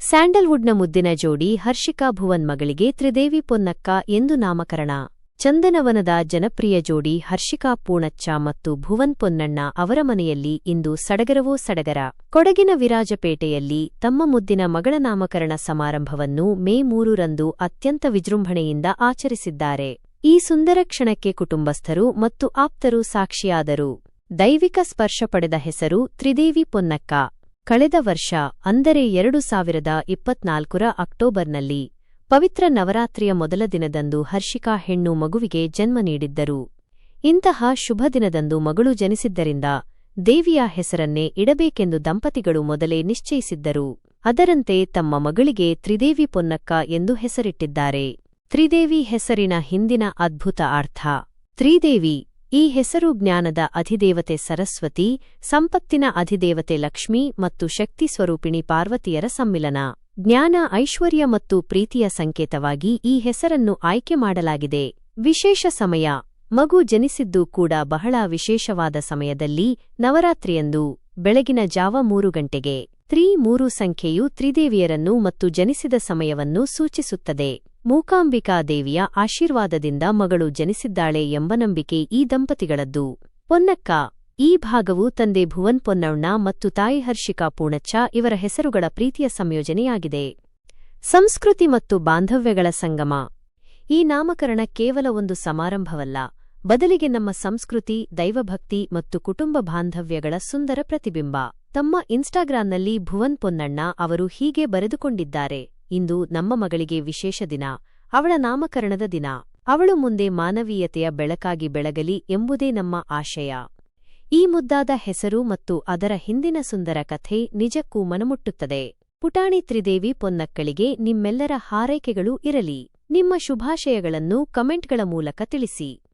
ಸ್ಯಾಂಡಲ್ವುಡ್ನ ಮುದ್ದಿನ ಜೋಡಿ ಹರ್ಷಿಕಾ ಭುವನ್ ಮಗಳಿಗೆ ತ್ರಿದೇವಿ ಪೊನ್ನಕ್ಕ ಎಂದು ನಾಮಕರಣ. ಚಂದನವನದ ಜನಪ್ರಿಯ ಜೋಡಿ ಹರ್ಷಿಕಾ ಪೂಣಚ್ಚ ಮತ್ತು ಭುವನ್ ಪೊನ್ನಣ್ಣ ಅವರ ಮನೆಯಲ್ಲಿ ಇಂದು ಸಡಗರವೋ ಸಡಗರ. ಕೊಡಗಿನ ವಿರಾಜಪೇಟೆಯಲ್ಲಿ ತಮ್ಮ ಮುದ್ದಿನ ಮಗಳ ನಾಮಕರಣ ಸಮಾರಂಭವನ್ನು ಮೇ ಮೂರರಂದು ಅತ್ಯಂತ ವಿಜೃಂಭಣೆಯಿಂದ ಆಚರಿಸಿದ್ದಾರೆ. ಈ ಸುಂದರ ಕ್ಷಣಕ್ಕೆ ಕುಟುಂಬಸ್ಥರು ಮತ್ತು ಆಪ್ತರು ಸಾಕ್ಷಿಯಾದರು. ದೈವಿಕ ಸ್ಪರ್ಶ ಪಡೆದ ಹೆಸರು ತ್ರಿದೇವಿ ಪೊನ್ನಕ್ಕ. ಕಳೆದ ವರ್ಷ, ಅಂದರೆ ಎರಡು ಸಾವಿರದ ಇಪ್ಪತ್ನಾಲ್ಕರ ಅಕ್ಟೋಬರ್ನಲ್ಲಿ, ಪವಿತ್ರ ನವರಾತ್ರಿಯ ಮೊದಲ ದಿನದಂದು ಹರ್ಷಿಕಾ ಹೆಣ್ಣು ಮಗುವಿಗೆ ಜನ್ಮ ನೀಡಿದ್ದರು. ಇಂತಹ ಶುಭ ದಿನದಂದು ಮಗಳು ಜನಿಸಿದ್ದರಿಂದ, ದೇವಿಯ ಹೆಸರನ್ನೇ ಇಡಬೇಕೆಂದು ದಂಪತಿಗಳು ಮೊದಲೇ ನಿಶ್ಚಯಿಸಿದ್ದರು. ಅದರಂತೆ ತಮ್ಮ ಮಗಳಿಗೆ ತ್ರಿದೇವಿ ಪೊನ್ನಕ್ಕ ಎಂದು ಹೆಸರಿಟ್ಟಿದ್ದಾರೆ. ತ್ರಿದೇವಿ ಹೆಸರಿನ ಹಿಂದಿನ ಅದ್ಭುತ ಅರ್ಥ, ತ್ರಿದೇವಿ ಈ ಹೆಸರು ಜ್ಞಾನದ ಅಧಿದೇವತೆ ಸರಸ್ವತಿ, ಸಂಪತ್ತಿನ ಅಧಿದೇವತೆ ಲಕ್ಷ್ಮೀ ಮತ್ತು ಶಕ್ತಿ ಸ್ವರೂಪಿಣಿ ಪಾರ್ವತಿಯರ ಸಮ್ಮಿಲನ. ಜ್ಞಾನ ಐಶ್ವರ್ಯ ಮತ್ತು ಪ್ರೀತಿಯ ಸಂಕೇತವಾಗಿ ಈ ಹೆಸರನ್ನು ಆಯ್ಕೆ ಮಾಡಲಾಗಿದೆ. ವಿಶೇಷ ಸಮಯ. ಮಗು ಜನಿಸಿದ್ದು ಕೂಡ ಬಹಳ ವಿಶೇಷವಾದ ಸಮಯದಲ್ಲಿ ನವರಾತ್ರಿಯಂದು, ಬೆಳಗಿನ ಜಾವ ಮೂರು ಗಂಟೆಗೆ. ತ್ರಿ ಮೂರು ಸಂಖ್ಯೆಯು ತ್ರಿದೇವಿಯರನ್ನು ಮತ್ತು ಜನಿಸಿದ ಸಮಯವನ್ನು ಸೂಚಿಸುತ್ತದೆ. ಮೂಕಾಂಬಿಕಾ ದೇವಿಯ ಆಶೀರ್ವಾದದಿಂದ ಮಗಳು ಜನಿಸಿದ್ದಾಳೆ ಎಂಬ ನಂಬಿಕೆ ಈ ದಂಪತಿಗಳದ್ದು. ಪೊನ್ನಕ್ಕ, ಈ ಭಾಗವು ತಂದೆ ಭುವನ್ ಪೊನ್ನಣ್ಣ ಮತ್ತು ತಾಯಿ ಹರ್ಷಿಕಾ ಪೂಣಚ್ಚ ಇವರ ಹೆಸರುಗಳ ಪ್ರೀತಿಯ ಸಂಯೋಜನೆಯಾಗಿದೆ. ಸಂಸ್ಕೃತಿ ಮತ್ತು ಬಾಂಧವ್ಯಗಳ ಸಂಗಮ. ಈ ನಾಮಕರಣ ಕೇವಲ ಒಂದು ಸಮಾರಂಭವಲ್ಲ, ಬದಲಿಗೆ ನಮ್ಮ ಸಂಸ್ಕೃತಿ, ದೈವಭಕ್ತಿ ಮತ್ತು ಕುಟುಂಬ ಬಾಂಧವ್ಯಗಳ ಸುಂದರ ಪ್ರತಿಬಿಂಬ. ತಮ್ಮ ಇನ್ಸ್ಟಾಗ್ರಾಂನಲ್ಲಿ ಭುವನ್ ಪೊನ್ನಣ್ಣ ಅವರು ಹೀಗೆ ಬರೆದುಕೊಂಡಿದ್ದಾರೆ, ಇಂದು ನಮ್ಮ ಮಗಳಿಗೆ ವಿಶೇಷ ದಿನ, ಅವಳ ನಾಮಕರಣದ ದಿನ, ಅವಳು ಮುಂದೆ ಮಾನವೀಯತೆಯ ಬೆಳಕಾಗಿ ಬೆಳಗಲಿ ಎಂಬುದೇ ನಮ್ಮ ಆಶಯ. ಈ ಮುದ್ದಾದ ಹೆಸರು ಮತ್ತು ಅದರ ಹಿಂದಿನ ಸುಂದರ ಕಥೆ ನಿಜಕ್ಕೂ ಮನಮುಟ್ಟುತ್ತದೆ. ಪುಟಾಣಿ ತ್ರಿದೇವಿ ಪೊನ್ನಕ್ಕಳಿಗೆ ನಿಮ್ಮೆಲ್ಲರ ಹಾರೈಕೆಗಳು ಇರಲಿ. ನಿಮ್ಮ ಶುಭಾಶಯಗಳನ್ನು ಕಮೆಂಟ್ಗಳ ಮೂಲಕ ತಿಳಿಸಿ.